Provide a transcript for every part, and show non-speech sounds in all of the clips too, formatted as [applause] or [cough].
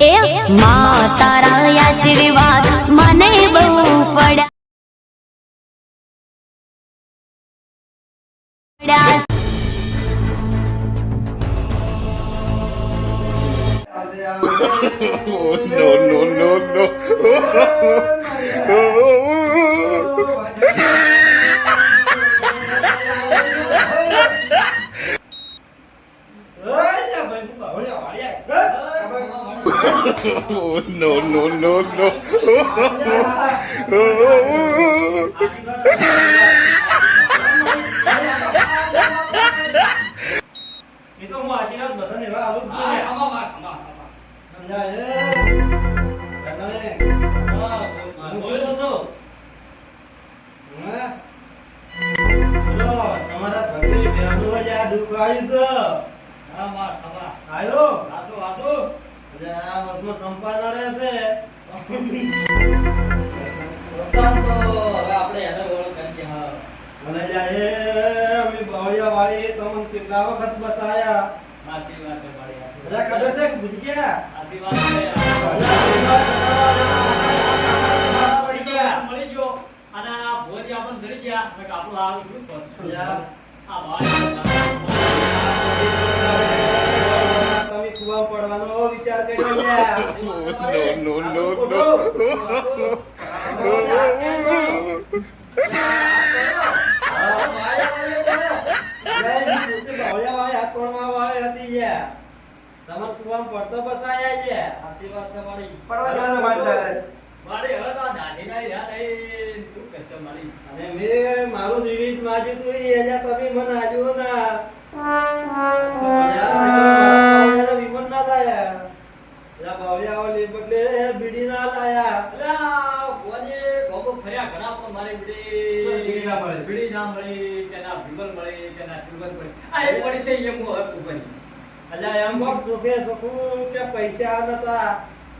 એ મા તારા આશીર્વાદ મને બહુ પડ્યા [laughs] Oh, no, no, no, no. [laughs] આ ભોજી આપણને જડી ગયા. મેં આપણું હારું શું કરશું? યાર. આ તમે કુવા પડવાનો વિચાર કર્યો લ્યા. No, no, no, no. સાચી વાત છે, મારી. મારી હવે તો દાઢીના યાદ આવી. શું કહેશો, મારી? મારું નિવેદ માજ્યું તું એ હજાર તમે મને આજુ ના વિમન ના લાયા પેલા બાવળિયા વાળી બદલે બીડી ના લાયા અલા, ભુવાજી, ગોગો ફર્યા ઘણા પણ મારી બીડી- બીડી ના મળી. બીડી ના મળી, કે ના વિમલ મળી, કે ના સુગંધ મળી. આ એક પડી છે, એમ હું હવે કૂપની. અલ્યા એમ સુખે સુખું કે પૈસા નતા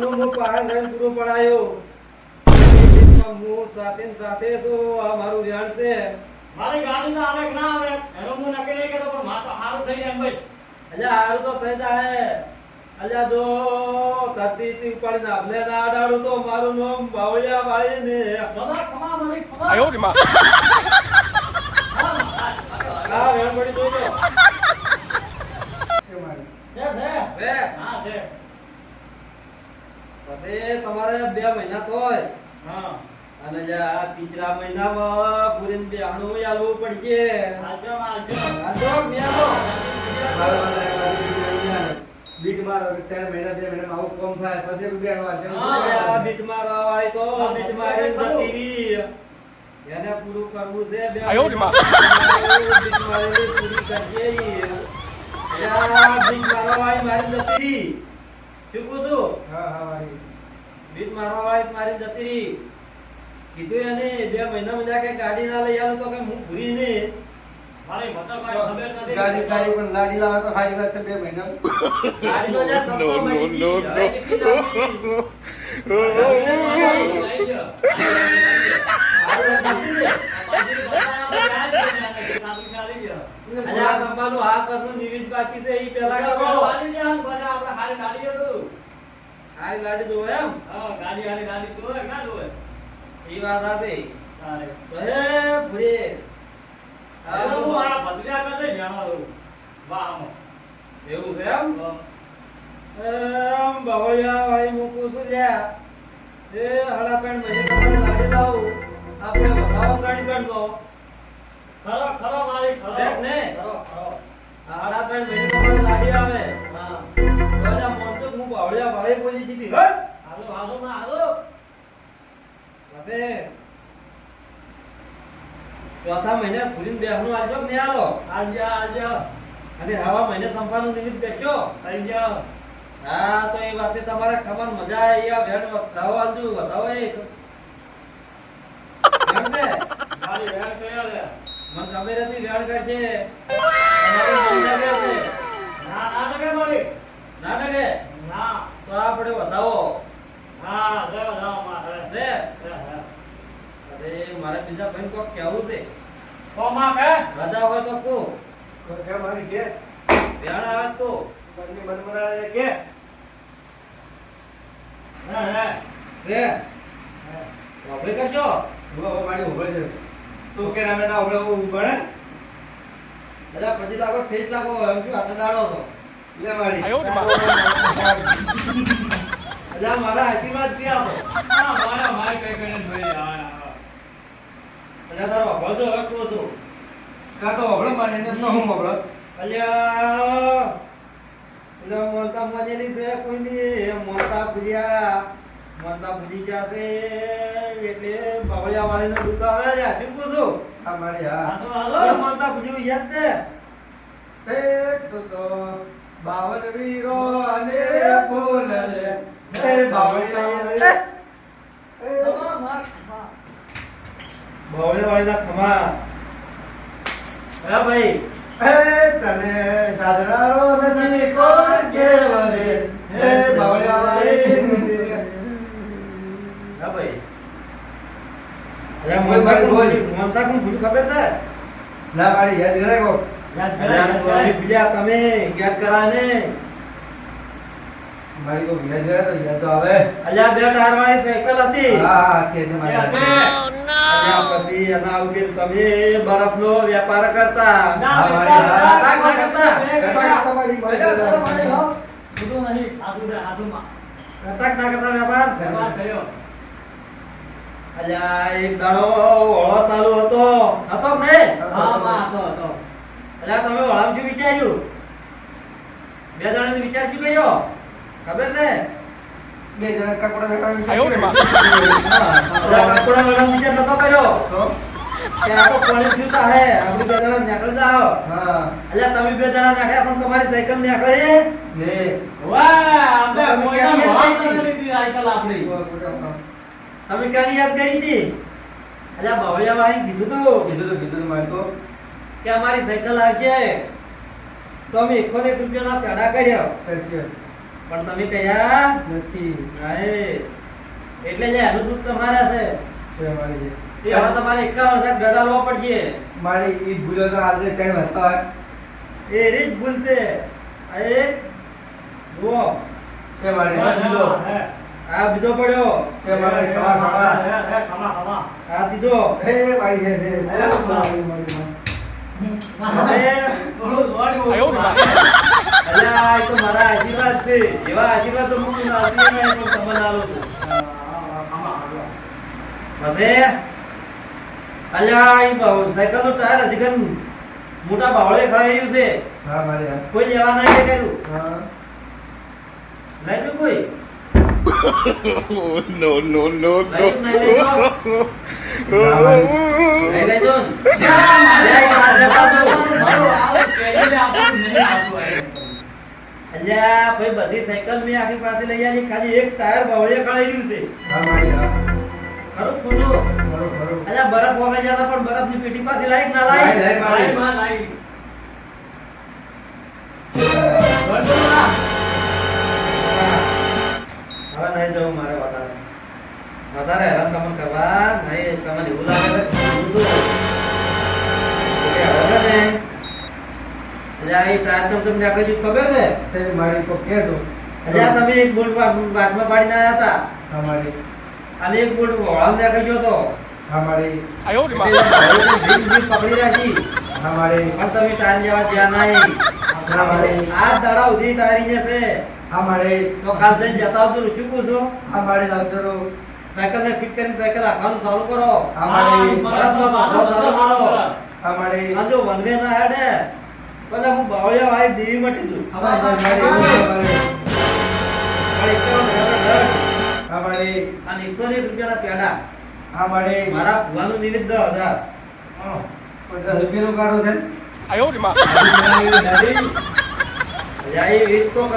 નો મો પાયા જઈને પૂરો પડાયો. હું સાથે સાથે છો આ મારું ધ્યાન છે. મારી ગાડી ના આવે ના આવે એનો હું નક્કી નહીં કરતો પણ માર તો થઈ જાય ભાઈ અલ્યા સારું તો થઈ જાય. અલ્યા જો ધરતી થી ઉપાડી ના ભલે ના અડાડું તો મારું નામ બાવળિયા વાળી ને બધા ખમા મને ખમા. આયો કે માં? હા વેણ પડી જોઈ લો. છે મારી. છે. છે. હા છે. પછી તમારે બે મહિના તોય હા. અને આ તીજરા મહિનામાં પૂરીને બે આણું આલવું પડશે. બીટ મારો ત્રણ મહિના બે મહિના આવું કોમ થાય પછી રૂપિયા બીટ મારવા વાળી તો બીટ મારી જતી એને પૂરું કરવું છે બે બીટ મારેલી પૂરી કરજે બીટ મારવા વાળી મારી જતી શું કહું હા હા વાળી બીટ મારવા વાળી મારી જતી રહી. કીધું એને બે મહિના મજા કે ગાડી ના લઈ આવું તો કે હું ભૂરી નહીં મારી મને ખબર નથી. ગાડી ગાડી પણ લાડી લાવે તો સારી વાત છે બે મહિના. ગાડી તો જા [laughs] કેટલી લાંબી? લઈ ગયો. અને આ સંભાળનું હાથ પરનું નિવેદ બાકી છે ઈ પહેલા કરો. હારી ગાડી જોવે એમ? ઈ વાત હતી તો હે ભૂરી એવું છે એમ? એમ બવળિયા ભાઈ મૂકું છું. લ્યા એ હળા ત્રણ મહિને લાવું. આપણે વધાવો ખરો ખરો મારી ખરો. દેખ ને. ખરો ખરો. આડા ત્રણ મહિને તમારે લાડી આવે. હા. રાજા મોનતો હું બાવળિયા ભાઈ બોલી દીધી હે હાલો હાલો ના હાલો. હવે ચોથા મહિને ફૂલીને બેહનું આવજો ને આલો આજે આજે અને આવા મહિને સંપાનું નિમિત્ત બેઠો. જાઓ હા તો એ વાતે તમારે ખબર મજા આવી. આ ભેટ વધાવો આલજો વધાવો એક. [laughs] મારી ભેટ કયા લે? મને હતી વેણ કરશે ના ના ટકે મારી. ના ડગે ના. તો આપણે વધાવો. હા લે માં હે અરે મારે બીજા ભાઈ કોક કેવું છે. કે રજા હોય તો કો કે મારી કે? વેણ આવે તો. બંને મનમરાને કે? હે હે. કરજો. હું હવે મારી ઊભો છે તો કે રામે ના ઓળે ઊભું એટલે પછી તો આપણે ફેજ લાગો એમ છું આટલો ડાળો હતો. એટલે મારી એટલે મારા આશીર્વાદ છે આપો મારા માર કઈ કઈ જોઈ યાર એટલે તારો અભળ તો હવે કહું છું. કાં તો અભળ મારે એને ન હું અભળ? અલ્યા એટલે મોનતા મજેલી છે કોઈની? મોનતા પ્રિયા મોનતા ભૂલી જશે એટલે બાવળિયા વાળીને દુઃખ આવે છે. કહું છું? આ મારી હા એ હાલો. મોનતા ભૂજ્યું યાદ છે? એ તો તો બાવન વીરો અને ફૂલ લે એ. બાવળિયા એ બાવળિયા વાળીના ખમા. હા ભાઈ. એ તને સાધનારો નથી કોણ કેવરે એ બાવળિયા વાળી હા ભાઈ મોનતા કોણ ભૂલ ખબર છે? ના યાદ બીજા તમે યાદ કરાને. મારી કો યાદ કરે તો યાદ તો આવે. અલ્યા બે ટાયર વાળી સાયકલ હતી. હા હા કે છે મારી યાદ યાદ. અલ્યા પછી એના ઉકેલ તમે બરફનો વેપાર કરતા. ના ના. કરતા. કરતા વેપાર. થયો કર્યો. અલ્યા એક દાડો ચાલુ હતો. હતો ને? તમે વિચાર્યું? બે જણા વિચાર શું કર્યો? ખબર છે? બે જણા કપડા વેટા કપડા વેટા વિચાર નતો કર્યો? તમારી સાયકલ નીકળે તમે કોઈના ક્યાં ભાવ ગયા નથી લીધી સાયકલ આપણી તમે ક્યાંની યાદ કરી હતી? અલ્યા બાવળિયા ભાઈ કીધું તું. કીધું તો કીધું મારે તો. કે અમારી સાયકલ આવશે. તો અમે એકસો ને એક રૂપિયાના પેડા કર્યા કરશે પણ તમે કયા નથી. એટલે જે એનું દુઃખ તમારા છે. છે મારી એ હવે તમારે એકાવન હજાર પેડા લેવા પડશે. મારી એ ભૂલો તો આજે કઈ હતા એ રીત ભૂલ છે. એ જુઓ. છે મારી ભૂલો હે. આ બીજો પડ્યો. છે મારે ખમા ખમા. હે ખમા ખમા. આ બીજો. હે ભાઈ હે હે. મારી મારી મોટા બાવળે ખડાયું છે. કોઈ લેવા નહીં કર્યું હા. લઈ કોઈ? No no no no! અલ્યા ભાઈ બધી સાયકલ મેં આખી પાસે લઈ આવી ખાલી એક ટાયર બાવળે ખડાયું છે. ખરું ખોટું? અલ્યા બરફ વગર જતા પણ બરફની પેટી પાસે લાઈટ ના લાઈટ લાઈટ લાઈ. નહીં જવું મારે વધારે. વધારે હેરાન તમને કરવા નહીં તમને એવું લાગે અને એક અમારી. પકડી રાખી. અમારે. પણ આ દડા ઉધી તારી જશે અમારે તો કાલ જતા હું અને એકસો ને રૂપિયાના પેડા. અમારે મારા ભુવાનું નિમિત્ત દસ હજાર. પચાસ રૂપિયાનું કાઢો છે. તો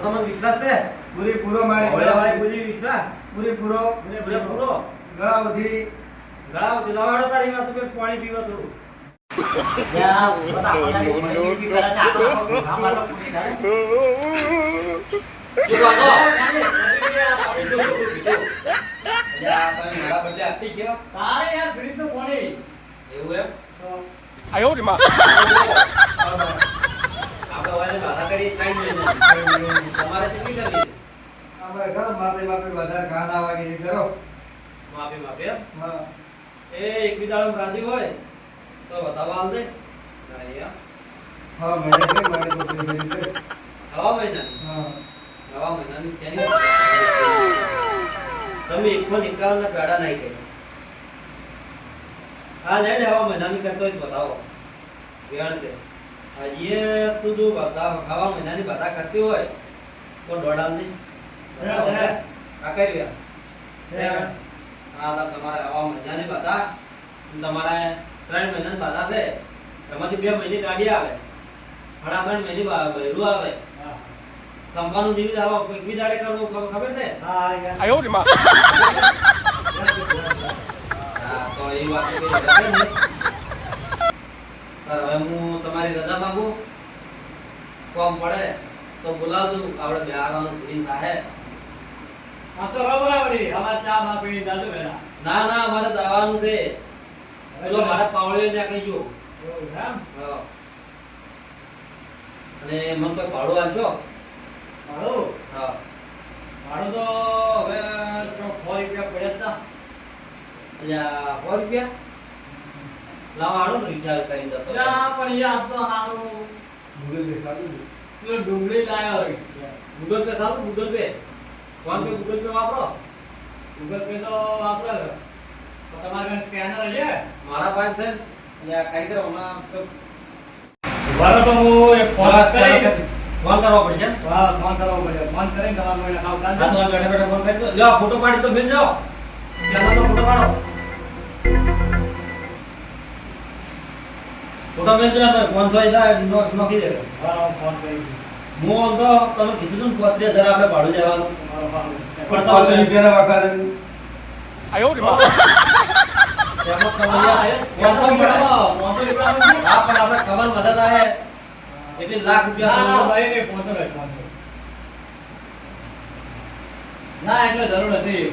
તમને વિશ્વાસ છે? પૂરેપૂરો મારી બોલી વિશ્વાસ? પૂરેપૂરો. પૂરેપૂરો? ગળા સુધી ગળા ઉધી. લાવાડો તારી માં પાણી પીવા થોડું. આવ્યો રે માં તમારે કરો માપે માપે વધારે ઘા ના વાગે માપે માપે હા એ એક બી રાજી હોય તો દે હા. કઈ મારે કઈ. હા. નવા મહિનાની તમે એકસો નહીં હા મહિનાની કરતો જ બતાવો. વેણ છે. હજી તું જો બતાવ હવા મહિનાની બધા કરતી હોય તો દોડાલ આ રહ્યા? હા. તમારે આવા મહિનાની બધા તમારે ત્રણ મહિનાની બાધા છે. એમાંથી બે મહિને ગાડી આવે. સાડા ત્રણ મહિને ભૈરું આવે. સંભાળનું જીવી આવો પીકવી દાડે કરવો ખબર છે? હવે હું તમારી રજા માંગુ. કોમ પડે તો બોલાવજો. આપણે બિહારવાનું ફ્રી થાય. હા તો બરાબર અમારે ચા માં પીણી દાદુ ના ના અમારે જવાનું છે. પેલો મારા પાવળે કહી ગયો. અને મને કોઈ ભાડું આપજો ભાડું? હા ભાડું તો હવે તો સો રૂપિયા પડ્યા જ તા. એટલે સો રૂપિયા લાવ આડો ને રિચાર્જ કરી દો. પણ યાર તો હારું ગૂગલ પે ચાલુ છે. પેલો ડુંગળી લાયો હોય. ગૂગલ પે સારું Google pay PhonePe Google pay વાપરો ગૂગલ પે તો વાપરે તમારે કઈ સ્કેનર છે મારા પાસે છે આ કાંઈ કરો તો બરાબર હું એક ફોન કરી. ફોન કરવો પડશે હા? ફોન કરવો પડે ફોન કરીને તમારું એને ખાવ હા તો બેઠા બેઠા ફોન કરી દો. લ્યો ફોટો પાડી તો મિલ જાઓ પેલા ફોટો પાડો. ફોટો મિલ જાઓ ફોન થઈ જાય નોખી દે. હા ફોન કરી હું તો તમે કીધું હતું ને હજાર આપણે ભાડું જવાનું પણ રૂપિયાના. 哎 કમલ મદદ આવે એટલે લાખ રૂપિયા ના એટલે જરૂર નથી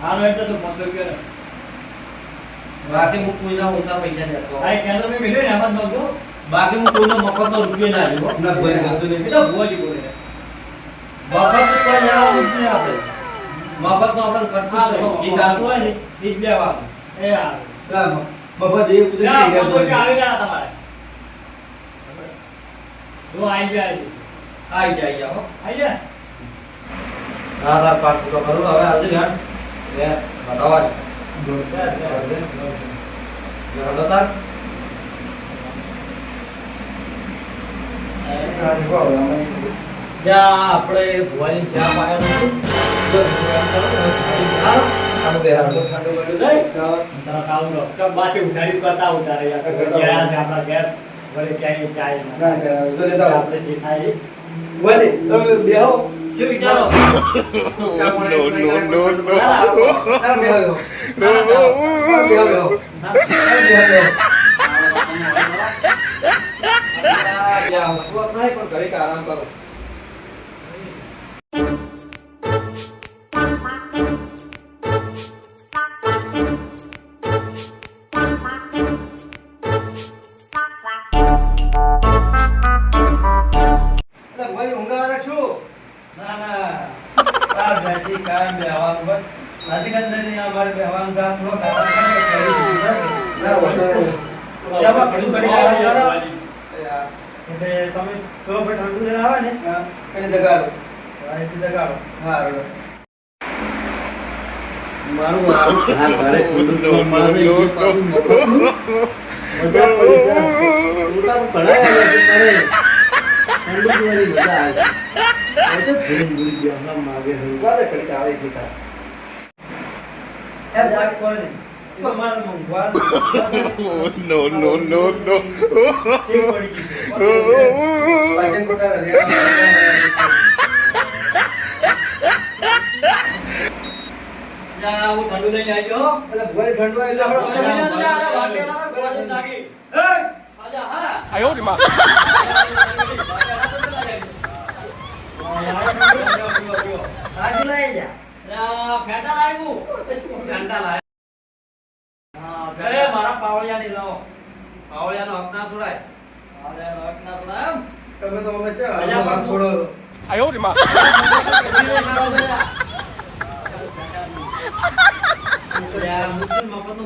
હાલો એટલે તો પાંચસો રૂપિયા બાકી હું કોઈના ઓછા પૈસા દેતો આ કેન્દ્ર મેં મિલ્યો ને એમાં નહોતો બાકી હું કોઈનો મફત નો રૂપિયો ના લીધો ના કોઈ નહોતું નહીં બોલી બોલે મફત કોઈ ના આપે મફતનો આપણે ખર્ચો હા. જાતું હોય ને? એ જ લેવાનું. એ. ના, મફત એ બધું. આવી ગયા તમારે. જો આવી છે. આવી જાય હો. આવી ગયા? આધાર કાર્ડ પૂરો કરું. હવે આજે હેડ એ બતાવા. હેડો તાર જ્યાં આપણે ભુવાની ચા પાયા બાકી ઉધારી કરતા આપણા ઘેર. વળી ક્યાંય ચાય ના. આપણે જે. વળી, તમે બેહો. વિચારો! ના. ના? ના. ત્યાં ના આરામ કરો. એટલે તમે પેલો ભાઈ ઠંડુ આવે ને? કઈ એને જગાડો. no, no, no, no. મારા પાવળિયા ની લાવો પાવળિયા નો હક ના છોડાય. પાવળિયા નો હક ના છોડાય તમે તો અમે છે આયો [laughs]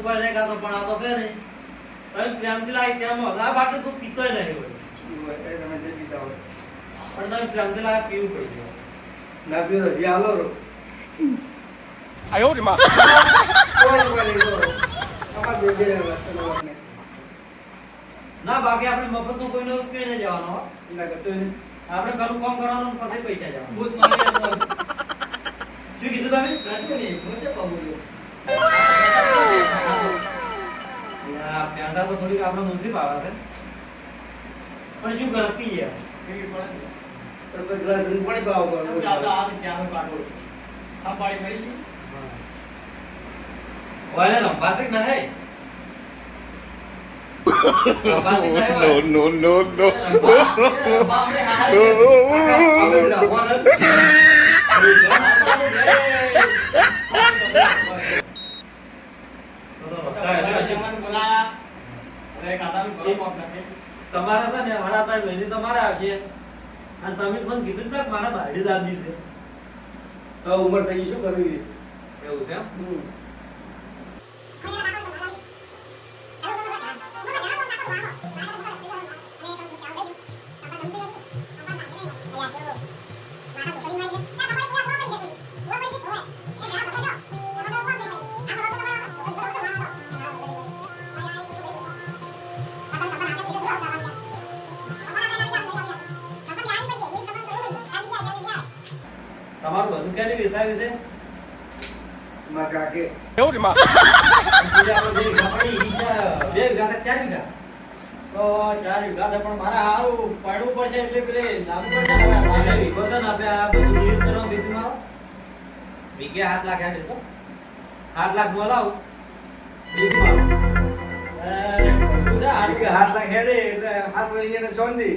ઉપર રહે કાતો પણ આ તો છે ને તમે પ્રેમથી લાગે ત્યાં હગા ફાટે તો પીતો નહીં હોય. તમે જે પીતા હોય પણ તમે પ્રેમથી લાગે પીવું પડી. ગયું ના પીવો હજી હાલો રો આયો રે માં. ના. બાકી આપણે મફતનું કોઈનો ઉપયોગ નહીં જવાનો આપણે પેલું કામ કરવાનું પછી પૈસા જવાનું. શું કીધું તમે? શું કહું પેંડા તો થોડીક આપણે નસીબ આવે છે પણ શું કરે પી જાય તો પછી ગ્લાસ ભરીને પાણી પાવો એમ આ ત્યાંનું કાઢવું. આ પાણી મળી ગયું? ઓલે રંભાસે કે નહીં રંભાસે No, no, no, no. [laughs] [laughs] એ બાપરે, હાય. અમે જ રાખવાના તમારા છે ને મારા ત્રણ મહિને તમારે આવશે અને તમે મને કીધું ને કે મારા ભાડી લાવી છે. તો ઉંમર થઈ ગઈ શું કરવી? એવું છે એમ? વીસ કે પણ મારા હાથ લાખ હેડ તો હાથ લાખ બોલાવું બીજ મારો હાથ હેડે એટલે હાથ મહિને સોંધી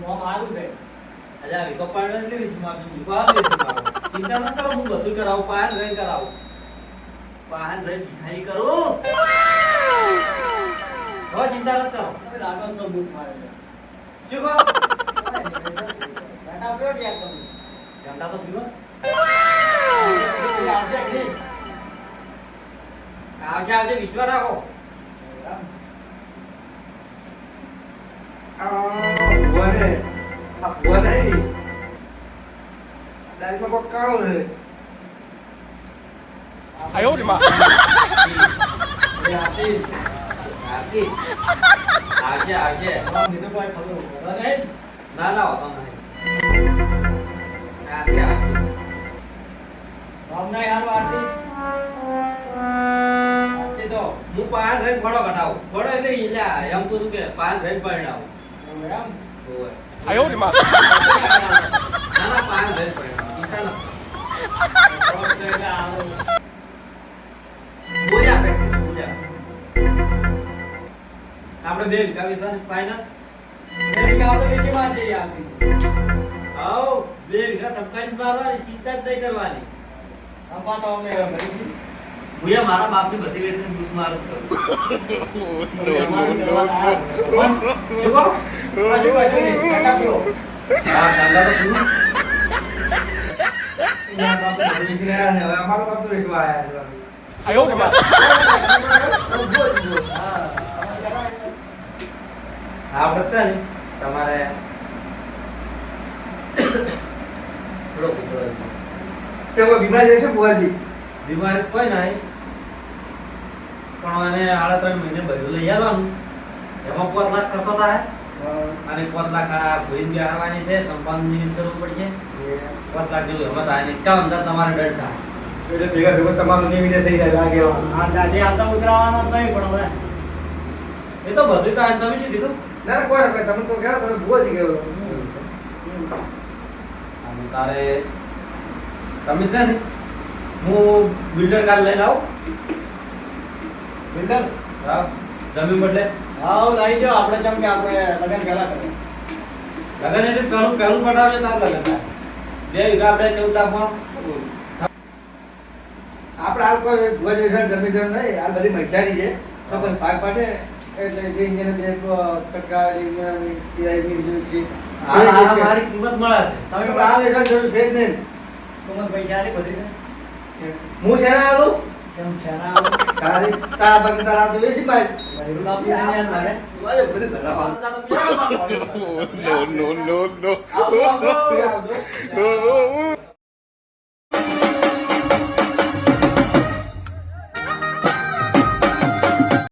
સોંધી પડવું છે. છે. અલ્યા વીઘો પાડો એટલે વીસમાં આપી વીઘો આપી દઈશું મારો. ચિંતા ન કરો હું બધું કરાવું પાયન રહી કરાવું. પાયન રહી ભીખાઈ કરું. હવે ચિંતા ન કરો. હવે લાગો તો બૂટ મારે શું કહો? તો પીવો. આવશે આવશે આવશે રાખો. છે હું પાંચ રન ઘોડો ઘટાવું ઘોડો એટલે ઈલા એમ કહું છું કે પાંચ રન પરિણાવું એમ ઓય. 哎呦我的妈！ ના ના પાયન રહીને પરિણાવું ચિંતા ન તો એટલે હારું. બોલ્યા પેટ બોલ્યા આપણે બે વીઘા વિસાની ફાઇનલ બે વીઘા આપણે વેચી માં જઈએ આરતી. આવો બે વીઘા ટપકાની મારવાની ચિંતા જ નહીં કરવાની આમાં તો અમે ભરી દીધી. હું એ મારા બાપની બધી વેચીને બૂસ માર જ કરું આવડત તમારે તમે બીમારી છે બુવાજી બીમારી કોઈ નહીં પણ એને સાડા ત્રણ મહિને બધું લઈ આવવાનું એમાં પાંચ લાખ કરતો થાય અને પોતલા ખરા ભોઈન બેહારવાની છે સંપાદનની કરવું પડશે. પાંચ જેવું હવે થાય. ને એકાવન હજાર તમારે ડરતા થાય. એટલે ભેગા ભેગો તમારું નિમિત્તે થઈ જાય લાગે આ દાદી આ તો ઉતરાવાનો જ નહીં પણ હવે. એ તો બધું તો તમે શું કીધું? ના ના કોઈ કોઈ તમે તો ગયા તમે બુવાજી ગયો. અને તારે તમે છે ને હું બિલ્ડર કાર્ડ લઈને આવું. બિલ્ડર? હા જમીન બદલે હા લઈ જાઓ આપણે જેમ કે આપણે લગન પહેલા કરીએ. લગન એટલે પહેલું પહેલું પટાવે તાર લગન બે વીઘા આપણે ચૌદ લાખમાં આપણે હાલ કોઈ ભુવાજી જમી જમ નહીં. હાલ બધી મજારી છે. તો પણ પાક પાડે? એટલે જે ઇન્ડિયન બે ટકા ઇન્ડિયન કિરાયની જરૂર છે. આ આ મારી કિંમત મળે છે. તમે આ હાલ જરૂર છે જ નહીં. તો મને પૈસા આલી બધી હું છે ને આલું કેમ છે ના આવું? તારી તારા બાકી તારા તો વેસી બાય no, no, no, no.